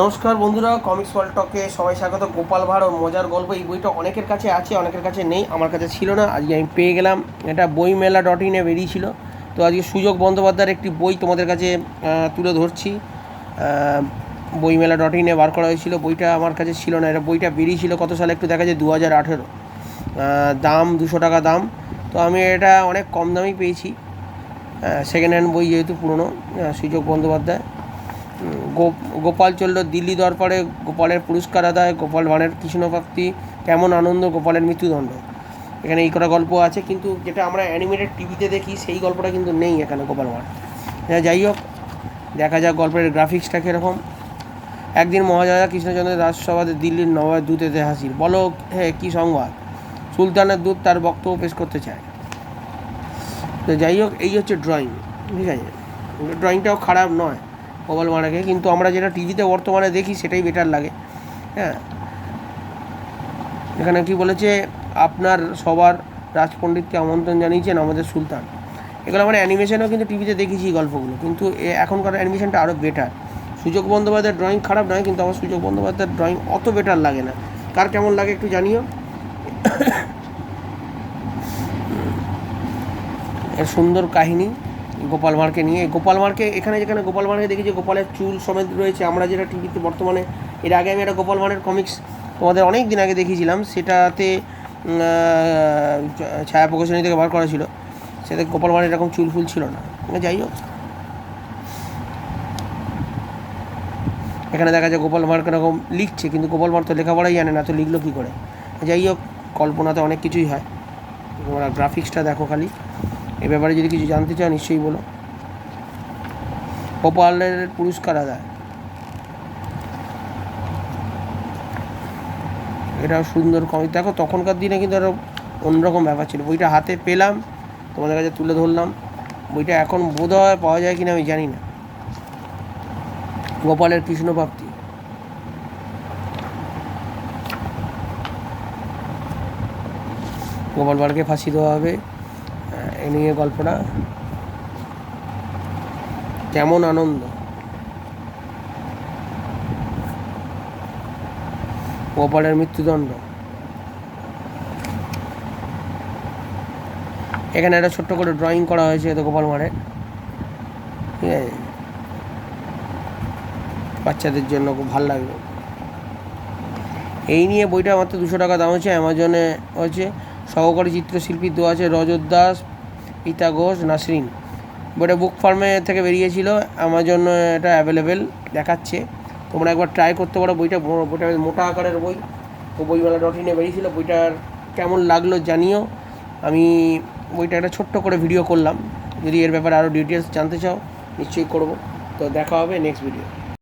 নমস্কার বন্ধুরা comics world টকে সবাই স্বাগত। গোপাল ভাঁড় মজার গল্প এই বইটা অনেকের কাছে আছে, অনেকের কাছে নেই, আমার কাছে ছিল না। আজকে আমি পেয়ে গেলাম। এটা বইমেলা ডট ইনে বেরিয়েছিল। তো আজকে সুযোগ বন্দ্যোপাধ্যায়ের একটি বই তোমাদের কাছে তুলে ধরছি। বইমেলা ডট ইনে বার করা হয়েছিল। বইটা আমার কাছে ছিল না। এটা বইটা বেরিয়েছিল কত সালে? একটু দেখা যায় দু হাজার আঠেরো দাম দুশো টাকা দাম। তো আমি এটা অনেক কম দামেই পেয়েছি। সেকেন্ড হ্যান্ড বই যেহেতু পুরনো সুযোগ বন্দ্যোপাধ্যায়। গোপাল চলল দিল্লি দরবারে গোপালের পুরস্কার আদায়, গোপাল ভাঁড়ের কৃষ্ণভক্তি কেমন আনন্দ, গোপালের মৃত্যুদণ্ড। এখানে এই কটা গল্প আছে, কিন্তু যেটা আমরা অ্যানিমেটেড টিভিতে দেখি, সেই গল্পটা কিন্তু নেই এখানে গোপাল ভাঁড়। হ্যাঁ যাই হোক, দেখা যাক গল্পের গ্রাফিক্সটা কীরকম। একদিন মহারাজা কৃষ্ণচন্দ্রের রাজসভাতে দিল্লির নবাব দূত এতে হাসির বলো হ্যাঁ কী সংবাদ? সুলতানের দূত তার বক্তব্য পেশ করতে চায়। তো যাই হোক, এই হচ্ছে ড্রয়িং ঠিক আছে? ড্রয়িংটাও খারাপ নয়। গোপাল মারাকে কিন্তু আমরা যেটা টিভিতে বর্তমানে দেখি, সেটাই বেটার লাগে। হ্যাঁ। এখানে কি বলেছে, আপনার সবার রাজপণ্ডিতকে আমন্ত্রণ জানিয়েছেন আমাদের সুলতান। এগুলো আমরা অ্যানিমেশনেও কিন্তু টিভিতে দেখেছি এই গল্পগুলো। কিন্তু এখনকার অ্যানিমেশনটা আরও বেটার সুযোগ বন্দ্যোপাধ্যায়ের ড্রয়িং খারাপ নয়, কিন্তু আমার সুযোগ বন্দ্যোপাধ্যায়ের ড্রয়িং অত বেটার লাগে না। কার কেমন লাগে একটু জানিও। সুন্দর কাহিনী। গোপাল ভাঁড়কে নিয়ে। গোপাল ভাঁড়কে, এখানে যেখানে গোপাল ভাঁড়কে দেখি যে গোপালের চুল সমেত রয়েছে, আমরা যেটা টিভিতে বর্তমানে, এর আগে আমি একটা গোপাল ভাঁড়ের কমিক্স তোমাদের অনেক দিন আগে দেখিয়েছিলাম, সেটাতে ছায়া প্রকাশনী থেকে বার করা ছিল। সেটা গোপাল ভাঁড়ের এরকম চুল ফুল ছিল না। যাই হোক। এখানে দেখা যায় গোপাল ভাঁড় এরকম লিখছে, কিন্তু গোপাল ভাঁড় তো লেখাপড়াই জানে না, তো লিখলো কী করে? যাই হোক, কল্পনাতে অনেক কিছুই হয়। তোমরা গ্রাফিক্সটা দেখো খালি। এ ব্যাপারে যদি কিছু জানতে চাও, নিশ্চয়ই বলো। গোপালের পুরস্কার আদায়। এটাও সুন্দর কমিক দেখো, তখনকার দিনে কিন্তু আরও অন্যরকম ব্যাপার ছিল। বইটা হাতে পেলাম, তোমাদের কাছে তুলে ধরলাম। বইটা এখন বোধ হয় পাওয়া যায় কিনা আমি জানি না। গোপালের কৃষ্ণপ্রাপ্তি গোপাল ভাঁড়কে ফাঁসি দেওয়া হবে। এ নিয়ে গল্পটা। কেমন আনন্দ। গোপালের মৃত্যুদণ্ড। এখানে একটা ছোট্ট করে ড্রয়িং করা হয়েছে তো গোপাল ভাঁড়ের ঠিক আছে? বাচ্চাদের জন্য খুব ভালো লাগবে এই নিয়ে বইটা মাত্র দুশো টাকা দাম হচ্ছে অ্যামাজনে হচ্ছে সহকারী চিত্রশিল্পী দেওয়া আছে রজত দাস, পিতা ঘোষ, নাসরিন। বইটা বুক ফার্মে থেকে বেরিয়েছিল অ্যামাজন এটা অ্যাভেলেবেল দেখাচ্ছে। তোমরা একবার ট্রাই করতে পারো বইটা বইটা মোটা আকারের বই। তো বইমেলা ডট ইনে বেরিয়েছিল, বইটার কেমন লাগল জানিও। আমি বইটা একটা ছোট্ট করে ভিডিও করলাম। যদি এর ব্যাপারে আরও ডিটেলস জানতে চাও, নিশ্চয়ই করব। তো দেখা হবে নেক্সট ভিডিও